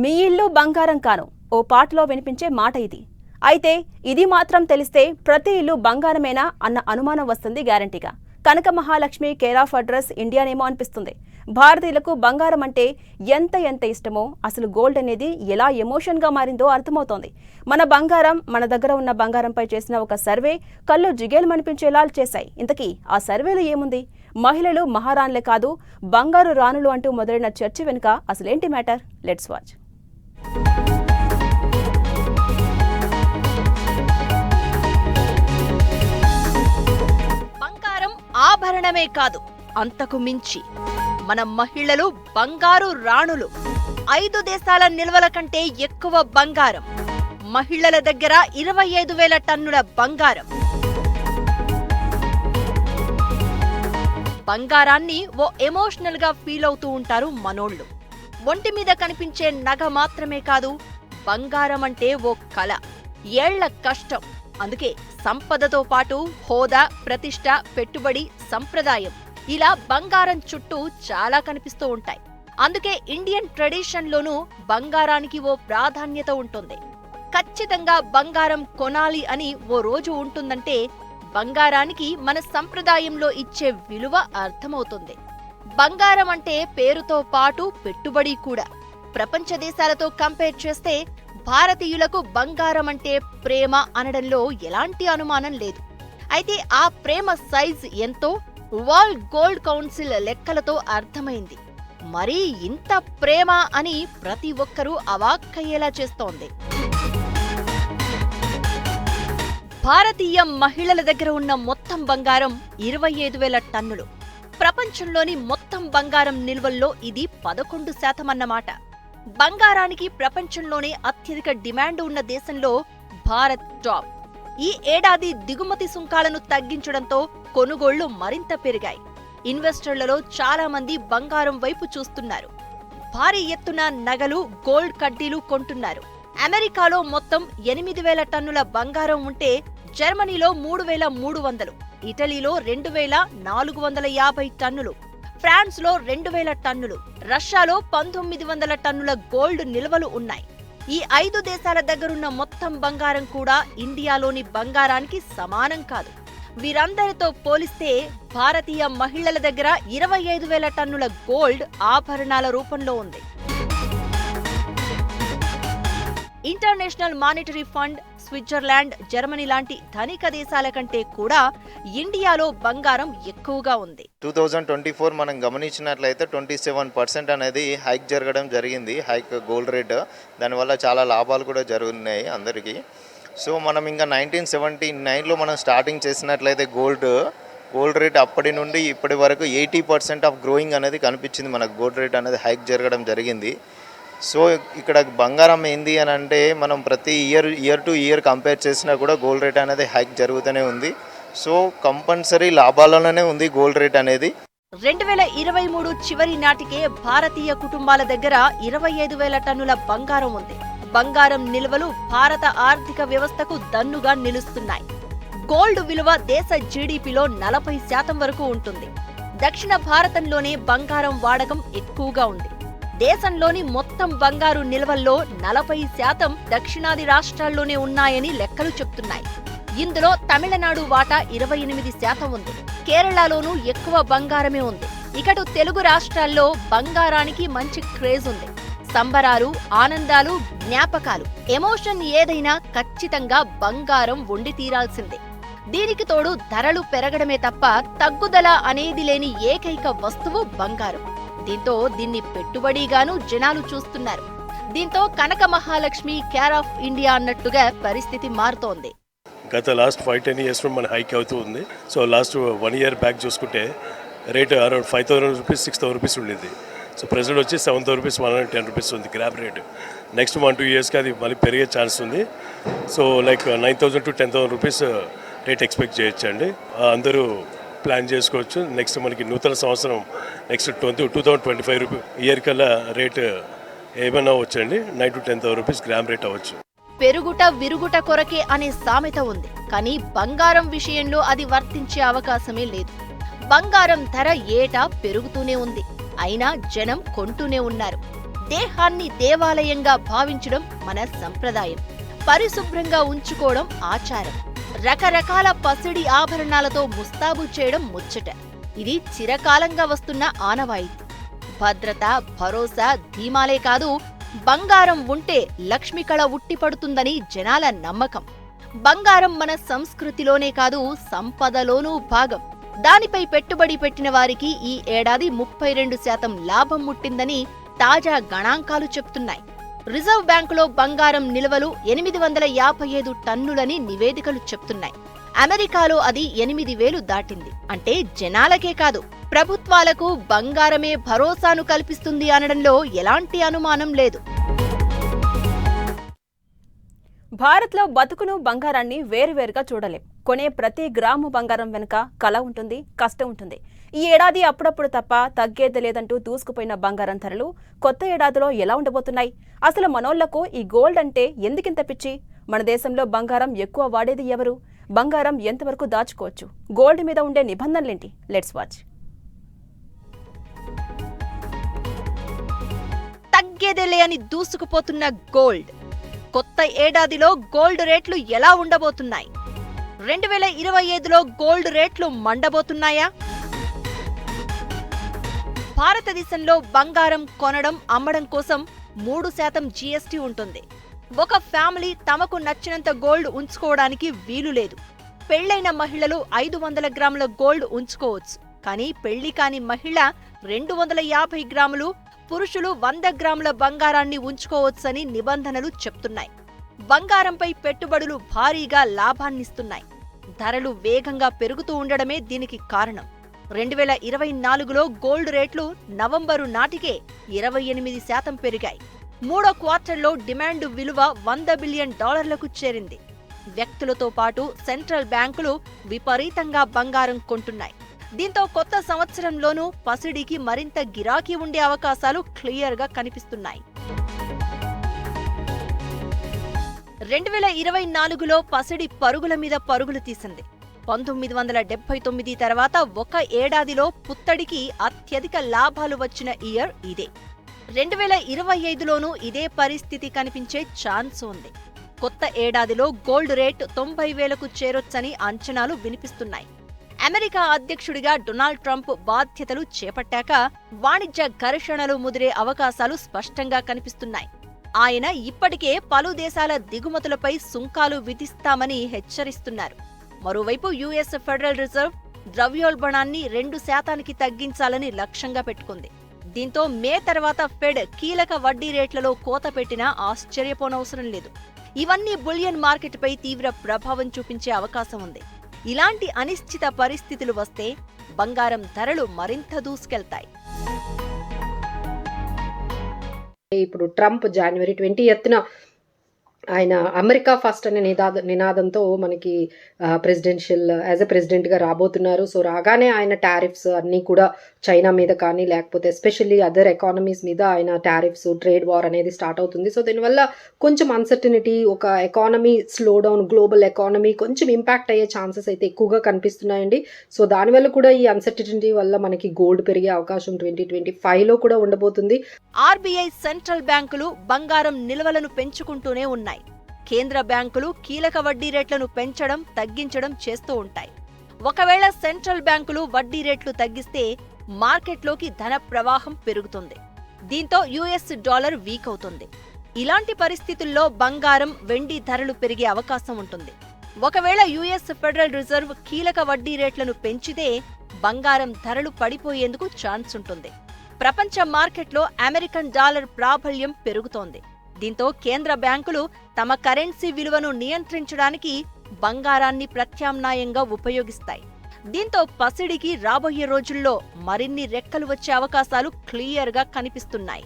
మీ ఇల్లు బంగారం కాను. ఓ పాటలో వినిపించే మాట ఇది. అయితే ఇది మాత్రం తెలిస్తే ప్రతి ఇల్లు బంగారమేనా అన్న అనుమానం వస్తుంది గ్యారంటీగా. Kanaka Mahalakshmi care of address ఇండియానేమో అనిపిస్తుంది. భారతీయులకు బంగారం అంటే ఎంత ఎంత ఇష్టమో అసలు గోల్డ్ అనేది ఎలా ఎమోషన్గా మారిందో అర్థమవుతోంది. మన బంగారం మన దగ్గర ఉన్న బంగారంపై చేసిన ఒక సర్వే కళ్ళు జిగేలమనిపించేలా చేశాయి. ఇంతకీ ఆ సర్వేలో ఏముంది? మహిళలు మహారాణులే కాదు బంగారు రాణులు అంటూ మొదలైన చర్చ వెనుక అసలేంటి మ్యాటర్? Let's watch. కారణమే కాదు అంతకు మించి. మన మహిళలు బంగారు రాణులు. ఐదు దేశాల నిల్వల కంటే ఎక్కువ బంగారం. మహిళల దగ్గర ఇరవై ఐదు వేల టన్నుల బంగారం. బంగారాన్ని ఓ ఎమోషనల్గా ఫీల్ అవుతూ ఉంటారు మనోళ్ళు. ఒంటి మీద కనిపించే నగ మాత్రమే కాదు బంగారం అంటే ఓ కళ ఏళ్ళ కష్టం. అందుకే సంపదతో పాటు హోదా ప్రతిష్ట పెట్టుబడి సంప్రదాయం ఇలా బంగారం చుట్టూ చాలా కనిపిస్తూ ఉంటాయి. అందుకే ఇండియన్ ట్రెడిషన్లోనూ బంగారానికి ఓ ప్రాధాన్యత ఉంటుంది. ఖచ్చితంగా బంగారం కొనాలి అని ఓ రోజు ఉంటుందంటే బంగారానికి మన సంప్రదాయంలో ఇచ్చే విలువ అర్థమవుతుంది. బంగారం అంటే పేరుతో పాటు పెట్టుబడి కూడా. ప్రపంచ దేశాలతో కంపేర్ చేస్తే భారతీయులకు బంగారం అంటే ప్రేమ అనడంలో ఎలాంటి అనుమానం లేదు. అయితే ఆ ప్రేమ సైజ్ ఎంతో వరల్డ్ గోల్డ్ కౌన్సిల్ లెక్కలతో అర్థమైంది. మరీ ఇంత ప్రేమ అని ప్రతి ఒక్కరూ అవాక్కయ్యేలా చేస్తోంది. భారతీయ మహిళల దగ్గర ఉన్న మొత్తం బంగారం ఇరవై ఐదు వేల టన్నులు. ప్రపంచంలోని మొత్తం బంగారం నిల్వల్లో ఇది పదకొండు శాతం అన్నమాట. బంగారానికి ప్రపంచంలోనే అత్యధిక డిమాండ్ ఉన్న దేశంలో భారత్ టాప్. ఈ ఏడాది దిగుమతి సుంకాలను తగ్గించడంతో కొనుగోళ్ళు మరింత పెరిగాయి. ఇన్వెస్టర్లలో చాలా మంది బంగారం వైపు చూస్తున్నారు. భారీ ఎత్తున నగలు గోల్డ్ కడ్డీలు కొంటున్నారు. అమెరికాలో మొత్తం ఎనిమిది వేల టన్నుల బంగారం ఉంటే జర్మనీలో మూడు వేల మూడు వందలు ఇటలీలో రెండు వేల నాలుగు వందల యాభై టన్నులు ఫ్రాన్స్లో రెండు వేల టన్నులు రష్యాలో పంతొమ్మిది వందల టన్నుల గోల్డ్ నిల్వలు ఉన్నాయి. ఈ ఐదు దేశాల దగ్గరున్న మొత్తం బంగారం కూడా ఇండియాలోని బంగారానికి సమానం కాదు. వీరందరితో పోలిస్తే భారతీయ మహిళల దగ్గర ఇరవై ఐదు వేల టన్నుల గోల్డ్ ఆభరణాల రూపంలో ఉంది. International monetary fund Switzerland Germany లాంటి ధనిక దేశాల కంటే కూడా ఇండియాలో బంగారం ఎక్కువగా ఉంది. టూ థౌజండ్ ట్వంటీ ఫోర్ మనం గమనించినట్లయితే ట్వంటీ సెవెన్ పర్సెంట్ అనేది హైక్ జరగడం జరిగింది హైక్ గోల్డ్ రేట్. దానివల్ల చాలా లాభాలు కూడా జరుగుతున్నాయి అందరికీ. సో మనం ఇంకా నైన్టీన్ సెవెంటీ నైన్లో మనం స్టార్టింగ్ చేసినట్లయితే గోల్డ్ గోల్డ్ రేట్ అప్పటి నుండి ఇప్పటి వరకు ఎయిటీ పర్సెంట్ ఆఫ్ గ్రోయింగ్ అనేది కనిపించింది. మనకు గోల్డ్ రేట్ అనేది హైక్ జరగడం జరిగింది. సో ఇక్కడ బంగారం ఏంది అని అంటే మనం ప్రతి year year to year compare చేసినా కూడా గోల్డ్ రేట్ అనేది హైక్ జరుగుతూనే ఉంది. సో కంపల్సరీ లాభాలలోనే ఉంది గోల్డ్ రేట్ అనేది. రెండు వేల ఇరవై మూడు చివరి నాటికే భారతీయ కుటుంబాల దగ్గర ఇరవై ఐదు వేల టన్నుల బంగారం ఉంది. బంగారం నిల్వలు భారత ఆర్థిక వ్యవస్థకు దన్నుగా నిలుస్తున్నాయి. గోల్డ్ విలువ దేశ జీడిపిలో నలభై శాతం వరకు ఉంటుంది. దక్షిణ భారతంలోనే బంగారం వాడకం ఎక్కువగా ఉంది. దేశంలోని మొత్తం బంగారు నిల్వల్లో నలభై శాతం దక్షిణాది రాష్ట్రాల్లోనే ఉన్నాయని లెక్కలు చెప్తున్నాయి. ఇందులో తమిళనాడు వాటా ఇరవై ఎనిమిది శాతం ఉంది. కేరళలోనూ ఎక్కువ బంగారమే ఉంది. ఇకటు తెలుగు రాష్ట్రాల్లో బంగారానికి మంచి క్రేజ్ ఉంది. సంబరాలు ఆనందాలు జ్ఞాపకాలు ఎమోషన్ ఏదైనా ఖచ్చితంగా బంగారం వండి తీరాల్సిందే. దీనికి తోడు ధరలు పెరగడమే తప్ప తగ్గుదల అనేది లేని ఏకైక వస్తువు బంగారం. దీంతో దీన్ని పెట్టుబడిగాను జనాలు చూస్తున్నారు. దీంతో Kanaka Mahalakshmi care of India అన్నట్టుగా పరిస్థితి మారుతోంది. గత లాస్ట్ ఫైవ్ టెన్ ఇయర్స్ మన హైక్ అవుతూ ఉంది. So last one year back చూసుకుంటే rate around five thousand rupees six thousand rupees ఉండేది. సో ప్రెసెంట్ వచ్చి seven thousand rupees one hundred ten rupees ఉంది gram rate. Next one two ఇయర్స్కి అది మళ్ళీ పెరిగే ఛాన్స్ ఉంది. So like nine thousand to ten thousand rupees rate expect చేయొచ్చండి. అందరూ ప్లాన్ చేసుకోవచ్చు. నెక్స్ట్ మనకి నూతన సంవత్సరం next twenty two thousand twenty five rupee year కల్లా రేట్ ఏమైనా వచ్చండి. Nine to ten thousand rupees gram rate అవ్వచ్చు. పెరుగుట విరుగుట కొరకే అనే సామెత ఉంది. కానీ బంగారం విషయంలో అది వర్తించే అవకాశమే లేదు. బంగారం ధర ఏటా పెరుగుతూనే ఉంది. అయినా జనం కొంటూనే ఉన్నారు. దేహాన్ని దేవాలయంగా భావించడం మన సంప్రదాయం. పరిశుభ్రంగా ఉంచుకోవడం ఆచారం. రకరకాల పసిడి ఆభరణాలతో ముస్తాబు చేయడం ముచ్చట. ఇది చిరకాలంగా వస్తున్న ఆనవాయితీ భద్రత భరోసా ధీమాలే కాదు బంగారం ఉంటే లక్ష్మి కళ ఉట్టిపడుతుందని జనాల నమ్మకం. బంగారం మన సంస్కృతిలోనే కాదు సంపదలోనూ భాగం. దానిపై పెట్టుబడి పెట్టిన వారికి ఈ ఏడాది ముప్పై రెండు శాతం లాభం ముట్టిందని తాజా గణాంకాలు చెప్తున్నాయి. రిజర్వ్ బ్యాంకులో బంగారం నిల్వలు ఎనిమిది వందల యాభై ఐదు టన్నులని నివేదికలు చెప్తున్నాయి. అమెరికాలో అది ఎనిమిది వేలు దాటింది. అంటే జనాలకే కాదు ప్రభుత్వాలకు బంగారమే భరోసాను కల్పిస్తుంది అనడంలో ఎలాంటి అనుమానం లేదు. భారత్లో బతుకును బంగారాన్ని వేరువేరుగా చూడలేం. కొనే ప్రతి గ్రాము బంగారం వెనుక కళ ఉంటుంది కష్టం ఉంటుంది. ఈ ఏడాది అప్పుడప్పుడు తప్ప తగ్గేది లేదంటూ దూసుకుపోయిన బంగారం ధరలు కొత్త ఏడాదిలో ఎలా ఉండబోతున్నాయి? అసలు మనోళ్ళకు ఈ గోల్డ్ అంటే ఎందుకింత పిచ్చి? మన దేశంలో బంగారం ఎక్కువ వాడేది ఎవరు? బంగారం ఎంతవరకు దాచుకోవచ్చు? గోల్డ్ మీద ఉండే నిబంధనలేంటి? లెట్స్ వాచ్ తగ్గేదేలే అని దూసుకుపోతున్న గోల్డ్. కొత్త ఏడాదిలో గోల్డ్ రేట్లు ఎలా ఉండబోతున్నాయి? రెండు వేల ఇరవై ఐదులో గోల్డ్ రేట్లు మండబోతున్నాయా? భారతదేశంలో బంగారం కొనడం అమ్మడం కోసం మూడు శాతం జీఎస్టీ ఉంటుంది. ఒక ఫ్యామిలీ తమకు నచ్చినంత గోల్డ్ ఉంచుకోవడానికి వీలు లేదు. పెళ్ళైన మహిళలు ఐదు వందల గ్రాముల గోల్డ్ ఉంచుకోవచ్చు. కానీ పెళ్ళి కాని మహిళ రెండు వందల యాభై గ్రాములు పురుషులు వంద గ్రాముల బంగారాన్ని ఉంచుకోవచ్చని నిబంధనలు చెప్తున్నాయి. బంగారంపై పెట్టుబడులు భారీగా లాభాన్నిస్తున్నాయి. ధరలు వేగంగా పెరుగుతూ ఉండడమే దీనికి కారణం. రెండు వేల ఇరవై నాలుగులో గోల్డ్ రేట్లు నవంబరు నాటికే ఇరవై ఎనిమిది శాతం పెరిగాయి. మూడో క్వార్టర్లో డిమాండ్ విలువ వంద బిలియన్ డాలర్లకు చేరింది. వ్యక్తులతో పాటు సెంట్రల్ బ్యాంకులు విపరీతంగా బంగారం కొంటున్నాయి. దీంతో కొత్త సంవత్సరంలోనూ పసిడికి మరింత గిరాకీ ఉండే అవకాశాలు క్లియర్గా కనిపిస్తున్నాయి. రెండు వేల ఇరవై నాలుగులో పసిడి పరుగుల మీద పరుగులు తీసింది. పంతొమ్మిది వందల డెబ్బై తొమ్మిది తర్వాత ఒక ఏడాదిలో పుత్తడికి అత్యధిక లాభాలు వచ్చిన ఇయర్ ఇదే. రెండు వేల ఇరవై ఐదులోనూ ఇదే పరిస్థితి కనిపించే ఛాన్స్ ఉంది. కొత్త ఏడాదిలో గోల్డ్ రేట్ తొంభై వేలకు చేరొచ్చని అంచనాలు వినిపిస్తున్నాయి. అమెరికా అధ్యక్షుడిగా డొనాల్డ్ ట్రంప్ బాధ్యతలు చేపట్టాక వాణిజ్య ఘర్షణలు ముదిరే అవకాశాలు స్పష్టంగా కనిపిస్తున్నాయి. ఆయన ఇప్పటికే పలు దేశాల దిగుమతులపై సుంకాలు విధిస్తామని హెచ్చరిస్తున్నారు. మరోవైపు యుఎస్ ఫెడరల్ రిజర్వ్ ద్రవ్యోల్బణాన్ని రెండు శాతానికి తగ్గించాలని లక్ష్యంగా పెట్టుకుంది. దీంతో మే తర్వాత ఫెడ్ కీలక వడ్డీ రేట్లలో కోత పెట్టినా ఆశ్చర్యపోనవసరం లేదు. ఇవన్నీ బులియన్ మార్కెట్పై తీవ్ర ప్రభావం చూపించే అవకాశం ఉంది. ఇలాంటి అనిశ్చిత పరిస్థితులు వస్తే బంగారం ధరలు మరింత దూసుకెళ్తాయి. ఇప్పుడు ట్రంప్ జనవరి ట్వంటీ ఎత్తున ఆయన అమెరికా ఫస్ట్ అనే నినాద నినాదంతో మనకి ప్రెసిడెన్షియల్ యాజ్ ఎ ప్రెసిడెంట్గా రాబోతున్నారు. సో రాగానే ఆయన టారిఫ్స్ అన్నీ కూడా చైనా మీద కానీ లేకపోతే ఎస్పెషల్లీ అదర్ ఎకానమీస్ మీద ఆయన టారిఫ్స్ ట్రేడ్ వార్ అనేది స్టార్ట్ అవుతుంది. సో దీనివల్ల కొంచెం అన్సర్టనిటీ ఒక economy slow down global economy కొంచెం ఇంపాక్ట్ అయ్యే ఛాన్సెస్ అయితే ఎక్కువగా కనిపిస్తున్నాయండి. సో దానివల్ల కూడా ఈ అన్సర్టనిటీ వల్ల మనకి గోల్డ్ పెరిగే అవకాశం ట్వంటీ ట్వంటీ ఫైవ్లో కూడా ఉండబోతుంది. ఆర్బీఐ సెంట్రల్ బ్యాంకులు బంగారం నిల్వలను పెంచుకుంటూనే ఉన్నాయి. కేంద్ర బ్యాంకులు కీలక వడ్డీ రేట్లను పెంచడం తగ్గించడం చేస్తూ ఉంటాయి. ఒకవేళ సెంట్రల్ బ్యాంకులు వడ్డీ రేట్లు తగ్గిస్తే మార్కెట్లోకి ధన ప్రవాహం పెరుగుతుంది. దీంతో యుఎస్ డాలర్ వీక్ అవుతుంది. ఇలాంటి పరిస్థితుల్లో బంగారం వెండి ధరలు పెరిగే అవకాశం ఉంటుంది. ఒకవేళ యుఎస్ ఫెడరల్ రిజర్వ్ కీలక వడ్డీ రేట్లను పెంచితే బంగారం ధరలు పడిపోయేందుకు ఛాన్స్ ఉంటుంది. ప్రపంచ మార్కెట్లో అమెరికన్ డాలర్ ప్రాబల్యం పెరుగుతోంది. దీంతో కేంద్ర బ్యాంకులు తమ కరెన్సీ విలువను నియంత్రించడానికి బంగారాన్ని ప్రత్యామ్నాయంగా ఉపయోగిస్తాయి. దీంతో పసిడికి రాబోయే రోజుల్లో మరిన్ని రెక్కలు వచ్చే అవకాశాలు క్లియర్గా కనిపిస్తున్నాయి.